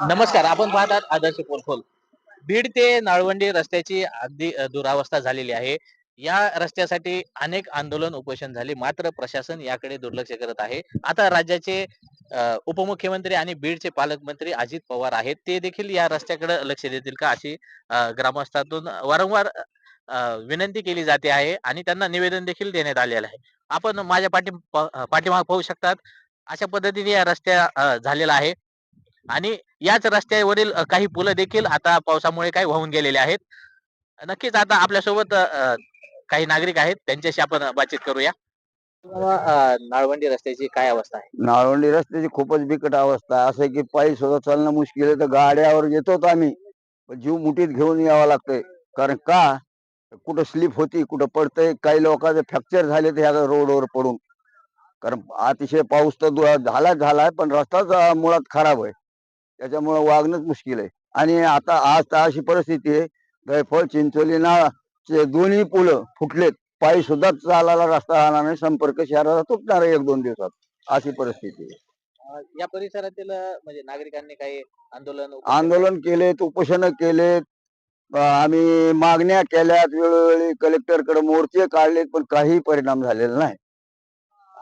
नमस्कार आपण पाहतात आदर्श पोलखोल बीड ते नाळवंडी रस्त्याची अगदी दुरावस्था झालेली आहे. या रस्त्यासाठी अनेक आंदोलन उपोषण झाले. मात्र प्रशासन याकडे दुर्लक्ष करत आहे. आता राज्याचे उपमुख्यमंत्री आणि बीडचे पालकमंत्री अजित पवार आहेत. ते देखील या रस्त्याकडे लक्ष देतील का अशी ग्रामस्थातून वारंवार विनंती केली जाते आहे आणि त्यांना निवेदन देखील देण्यात आलेलं आहे. आपण माझ्या पाठी पाठीमाग पाहू शकतात अशा पद्धतीने या रस्त्या झालेला आहे. आणि याच रस्त्यावरील काही पुलं देखील आता पावसामुळे काही वाहून गेलेले आहेत. नक्कीच आता आपल्यासोबत काही नागरिक आहेत. त्यांच्याशी आपण बातचीत करूया. नाळवंडी रस्त्याची काय अवस्था आहे? नाळवंडी रस्त्याची खूपच बिकट अवस्था आहे. असं की पायी सुद्धा चालणं मुश्किल आहे. तर गाड्यावर येतोच आम्ही. पण जीव मुठीत घेऊन यावं लागतंय. कारण का? कुठं स्लिप होती कुठं पडतंय. काही लोकांचे फ्रॅक्चर झाले ते ह्या रोडवर पडून. कारण अतिशय पाऊस तर झाला झाला झालाय पण रस्ताच मुळात खराब आहे. त्याच्यामुळं वागणंच मुश्किल आहे. आणि आता आज तर अशी परिस्थिती आहे दैफळ चिंचोली नाळाचे दोन्ही पुलं फुटलेत. पायी सुद्धा चालायला रस्ता राहणार नाही संपर्क शहराला तुटणार आहे एक दोन दिवसात. अशी परिस्थिती आहे. या परिसरातील म्हणजे नागरिकांनी काही आंदोलन आंदोलन केलेत उपोषण केलेत. आम्ही मागण्या केल्यात वेळोवेळी कलेक्टरकडे मोर्चे काढलेत पण काही परिणाम झालेला नाही.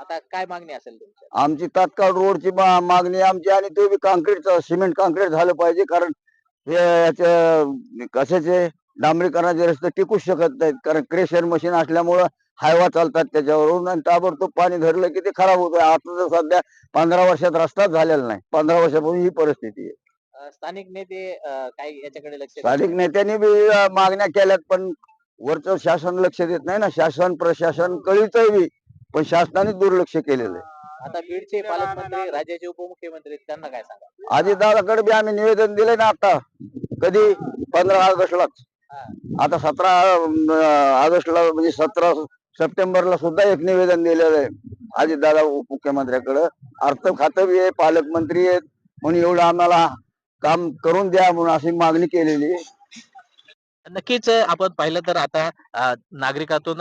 आता काय मागणी असेल तुमची? आमची तात्काळ रोडची मा- मागणी आमची आणि ते बी काँक्रीटचं सिमेंट काँक्रीट झालं पाहिजे कारण हे याचे कशाचे डांबरीकरणाचे रस्ते टिकूच शकत नाहीत कारण क्रेशर मशीन असल्यामुळं हायवा चालतात त्याच्यावरून आणि ताबडतोब पाणी धरलं की ते खराब होतं. आता तर सध्या पंधरा वर्षात रस्ताच झालेला नाही. पंधरा वर्षापूर्वी ही परिस्थिती आहे. अ, स्थानिक नेते अ, काही याच्याकडे लक्ष देत स्थानिक. नेत्यांनी बी अं, मागण्या केल्यात पण वरचं शासन लक्ष देत नाही ना. शासन प्रशासन कळीच बी पण शासनाने दुर्लक्ष केलेलं आहे. आता बीडचे पालकमंत्री राज्याचे उपमुख्यमंत्री त्यांना काय सांगा? आधी दादाकडे बी आम्ही निवेदन दिले ना आता. कधी? पंधरा ऑगस्टलाच. आता सतरा ऑगस्टला म्हणजे सतरा सप्टेंबरला सुद्धा एक निवेदन दिलेलं आहे. अजित दादा उपमुख्यमंत्र्याकडं. अर्थ खातं बी आहे पालकमंत्री आहेत. म्हणून एवढं आम्हाला काम करून द्या म्हणून अशी मागणी केलेली आहे. नक्कीच आपण पाहिलं तर आता अ, नागरिकातून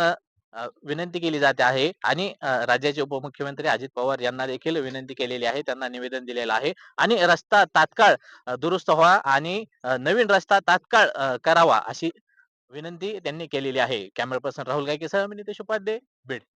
अ, विनंती केली जाते आहे आणि अ, राज्याचे उपमुख्यमंत्री अजित पवार यांना देखील विनंती केलेली आहे. त्यांना निवेदन दिलेलं आहे आणि रस्ता तात्काळ अ, दुरुस्त व्हा आणि अ, नवीन रस्ता तात्काळ अ, करावा अशी विनंती त्यांनी केलेली आहे. कॅमेरा पर्सन राहुल गायकेसह मी नितेश उपाध्ये बीड.